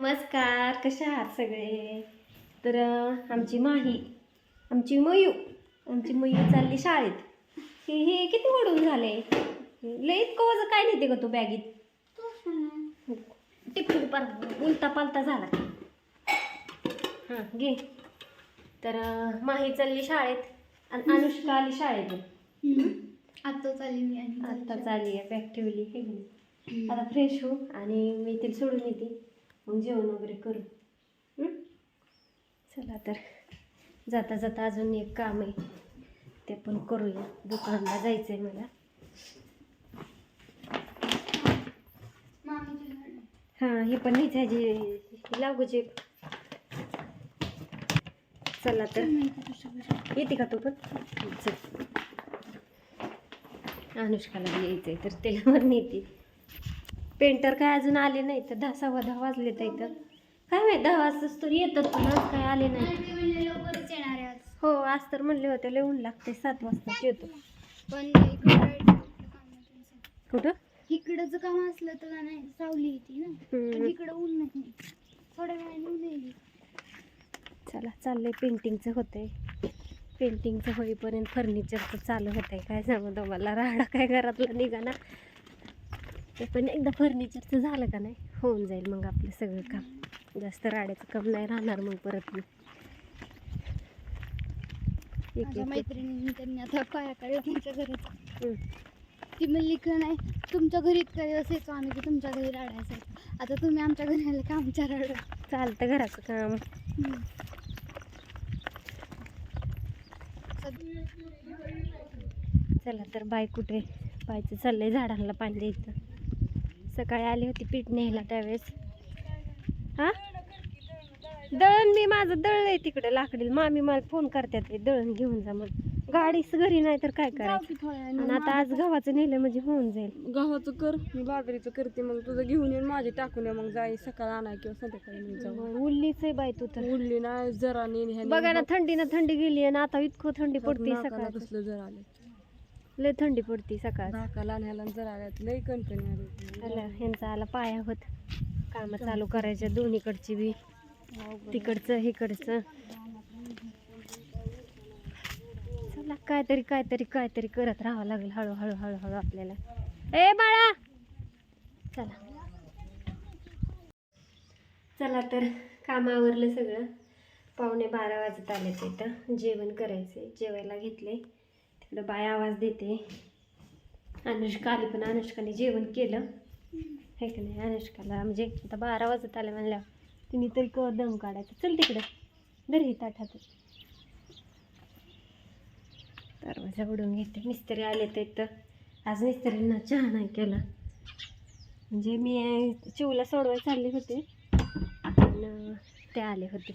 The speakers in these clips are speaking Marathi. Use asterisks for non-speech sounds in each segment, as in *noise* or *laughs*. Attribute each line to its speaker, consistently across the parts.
Speaker 1: नमस्कार कशा आहात सगळे? तर आमची माही आमची मयू आमची मयू चालली शाळेत. हे हे किती ओढून झाले? लय इतकं काय नेते ग तू बॅगीत? टिपटिप पार उलटा पालता झाला. हां घे. तर माही चालली शाळेत आणि अनुष्का आली शाळेत.
Speaker 2: आता चालली मी आणि
Speaker 1: आता चालली आहे बॅग ठेवली. हे. आता फ्रेश होऊ आणि मी तिला सोडून येते. मग जेवण वगैरे करू. चला तर. जाता जाता अजून एक काम आहे. ते पण करूया. दुकानला जायचं आहे मला. हां हे पण नाही जे लागू जे चला तर. येते का तू पण? चल. अनुष्काला यायचं आहे तर त्याला पण येते पेंटर काय अजून आले नाही तर दहा सव्वा दहा वाजले तर इथं काय माहिती दहा वाजताच तर येतात पण आज काय आले नाही
Speaker 2: आहे
Speaker 1: हो आज तर म्हणले होते लिहून लागते सात वाजताच येतो.
Speaker 2: पण आहे.
Speaker 1: कुठं
Speaker 2: इकडचं काम असलं तर नाही सावली येते ना. इकडं ऊन नाही. थोड्या वेळाने ऊन येईल.
Speaker 1: चला चाललंय पेंटिंगचं होतंय. पेंटिंगचं होईपर्यंत फर्निचरचं चालू होतंय. काय सांगू तुम्हाला राडा काय घरातला निघाना ते पण एकदा फर्निचरचं झालं का नाही होऊन जाईल मग आपलं सगळं काम. जास्त राड्याचं काम नाही राहणार मग परत मी.
Speaker 2: त्यांनी आता पाया काढला
Speaker 1: हम्म.
Speaker 2: ती म्हणली का नाही तुमच्या घरी इतका दिवस येतो आम्ही की तुमच्या घरी राडायचं आता तुम्ही आमच्या घरी आले का आमच्या राड?
Speaker 1: चालतं घराचं काम. चला तर बाय कुठे? बायचं चाललंय झाडांना पाणी द्यायचं. सकाळी आली होती पीठ न्यायला त्यावेळेस. हा? दळण मी माझं दळलंय तिकडे लाकडी मामी मला फोन करतात दळण घेऊन जा म्हणून. गाडीच घरी नाही तर काय करायचं? आणि आता आज गव्हाचं नेलं म्हणजे होऊन जाईल.
Speaker 3: गव्हाचं कर मी बाजरीचं करते. मग तुझं घेऊन येऊन माझी टाकून ये. मग जाई सकाळी आणाय किंवा संध्याकाळी मग जाऊ.
Speaker 1: उल्लीच आहे बाय तू तर.
Speaker 3: उडली नाही जरा नेन
Speaker 1: बघा ना थंडीनं थंडी गेली आणि आता इतकं थंडी पडते सकाळ
Speaker 3: कसलं जर आले.
Speaker 1: लय थंडी पडते सकाळ.
Speaker 3: नाकाला आणि ह्याला जर आल्यात लई कणकणी आली
Speaker 1: आला ह्यांचा आला पाया होत काम चालू करायच्या दोन्हीकडची बी. तिकडचं हिकडचं. चला काहीतरी काहीतरी काहीतरी करत राहावं लागेल हळूहळू हळूहळू आपल्याला. ए बाळा! चला. चला तर काम आवरलं सगळं. पावणे बारा वाजत आले ते इथं. जेवण करायचे जेवायला घेतले तिकडं बाय आवाज देते. अनुष्का आली पण अनुष्काने जेवण केलं. हे का नाही? अनुष्काला म्हणजे आता बारा वाजत आले म्हणल्यावर तिने तरी कवर दम काढायचं. चल तिकडं. दर ही ताटात. दरवाजा उडून घेते. मिस्त्री आले ते तर आज मिस्त्रींना चहा नाही केला. म्हणजे मी चिवला सोडवायला चालले होते. पण ते आले होते.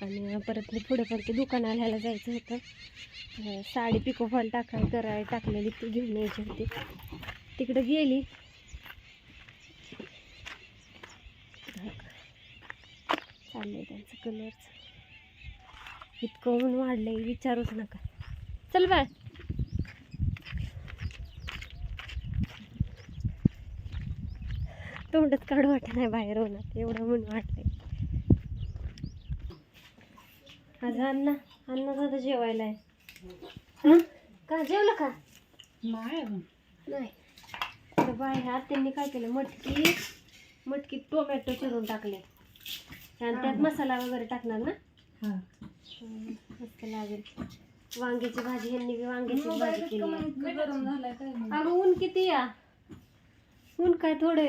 Speaker 1: आणि परत मी पुढे पण ते दुकानाला जायचं होतं. साडी पिकोफॉल टाका कराय टाकलेली ती घेऊन यायची होती. तिकडं गेली. चाललंय त्यांचं कलरचं इतकं ऊन वाढलंय विचारूच नका. चल बाय तोंडच काढू वाटत नाही बाहेर होणार एवढं ऊन वाढलंय. आज अण्णा अण्णा दादा जेवायला आहे. हं? का जेवलं का? नाही तर बाय ह्या त्यांनी काय केलं मटकी मटकी टोमॅटो चिरून टाकले. आणि त्यात मसाला वगैरे टाकणार ना? हं, मस्त लागेल. वांग्याची भाजी ह्यांनी बी वांग्याची भाजी केली. आहे.
Speaker 3: गरम झालाय काय
Speaker 1: अगं ऊन किती या? ऊन काय थोडं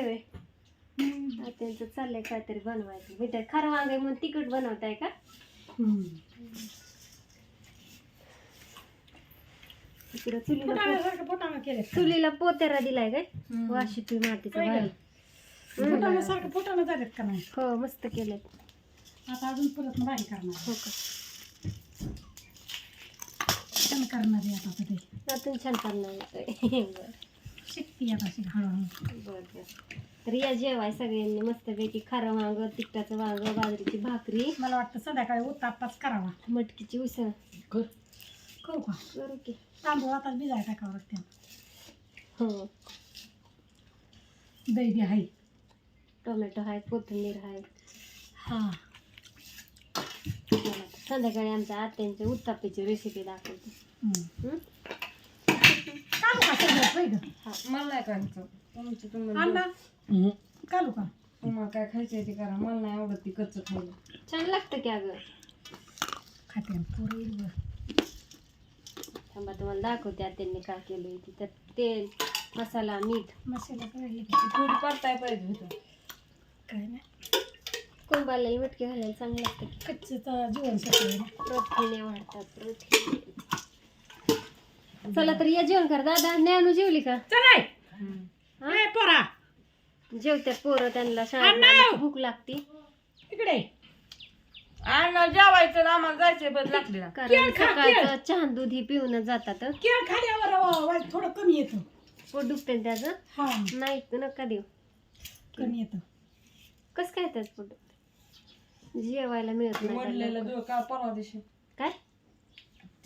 Speaker 1: आता त्यांचं चाललंय काहीतरी बनवायचं. मी ते खारं वांग म्हणून तिखट बनवताय का? इकडं चुलीला पो- चुलीला पोतेरा दिलाय काय? वाशी तुम्ही मातीचा भारी.
Speaker 4: फुटाणं सारखं फुटाणं झालेत का नाही?
Speaker 1: हो मस्त केलं
Speaker 4: आता अजून परत भारी करणार.
Speaker 1: हो का?
Speaker 4: छान करणार आहे आता ते.
Speaker 1: त्यातून छान करणार येतोय *laughs* बरं.
Speaker 4: पियापासून हळूहळू
Speaker 1: बरं तर या जेवाय सगळ्यांनी मस्तपैकी खारं वांग तिखटाचं वांग बाजरीची भाकरी.
Speaker 4: मला वाटतं संध्याकाळी उत्तापास करावा.
Speaker 1: मटकीची उसळ.
Speaker 4: कर. करू का?
Speaker 1: करू की.
Speaker 4: तांदूळ आता भिजाय टाकावं लागते
Speaker 1: हो.
Speaker 4: दैरी आहे.
Speaker 1: टोमॅटो आहे कोथिंबीर आहे. हां. संध्याकाळी आमच्या आत्यांच्या उत्तापाची रेसिपी दाखवते.
Speaker 4: का? होय गं?
Speaker 3: मला नाही करायचं. तुमची तुम्ही
Speaker 4: अण्णा कालू का?
Speaker 3: तुम्हाला काय खायचंय ते करा. मला नाही आवडत ती कच्चं खायला.
Speaker 1: छान लागतं की अगं.
Speaker 4: खाते पोरं येईल बरं.
Speaker 1: थांबा तुम्हाला दाखवते आत्यांनी काय केलं ते. त्यात तेल मसाला मीठ.
Speaker 4: मसाला
Speaker 3: ती थोडी परताय पाहिजे होतं.
Speaker 4: काय नाही.
Speaker 1: कोंबाला मीठ घालायला चांगलं लागतं की.
Speaker 4: कच्चं तर जेवण सगळं
Speaker 1: प्रथिने वाढतात प्रथिने चला तर या जेवण कर दादा. ज्ञानू जेवली का?
Speaker 4: चलाय
Speaker 1: हा?
Speaker 4: ए पोरा.
Speaker 1: जेवत्यात पोरं त्यांना
Speaker 4: अण्णा!
Speaker 1: भूक लागते.
Speaker 4: इकडे
Speaker 3: आम्हाला जेवायचं ना आम्हाला जायचंय बस लागलेला
Speaker 1: कारण
Speaker 4: केळ खा,
Speaker 1: सकाळचं चहा दूध ही पिऊन जातात.
Speaker 4: केळ खाल्यावर थोडं कमी येतं.
Speaker 1: पोट दुखते त्याचं?
Speaker 4: हा.
Speaker 1: नाही नका देऊ.
Speaker 4: कमी येतं.
Speaker 1: कस काय त्याच पोट दुखते जेवायला मिळत नाही
Speaker 3: मोडलेलं
Speaker 1: त्यांना.
Speaker 3: दो का परवा दिवशी?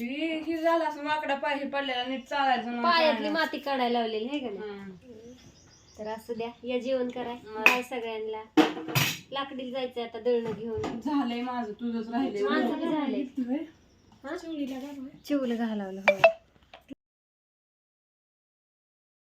Speaker 3: ती ही झाला असं माकडा पाय पडलेला नीट चालायचं
Speaker 1: पायातली. माती काढायला लावलेली आहे का नाही
Speaker 3: हं.
Speaker 1: तर असू द्या या जेवण कराय बाय सगळ्यांना लाकडीला जायचंय आता दळणं घेऊन
Speaker 3: झालंय माझं तुझंच राहिले
Speaker 1: माझं बी झालंय? हा? चिवलं घालावलं हो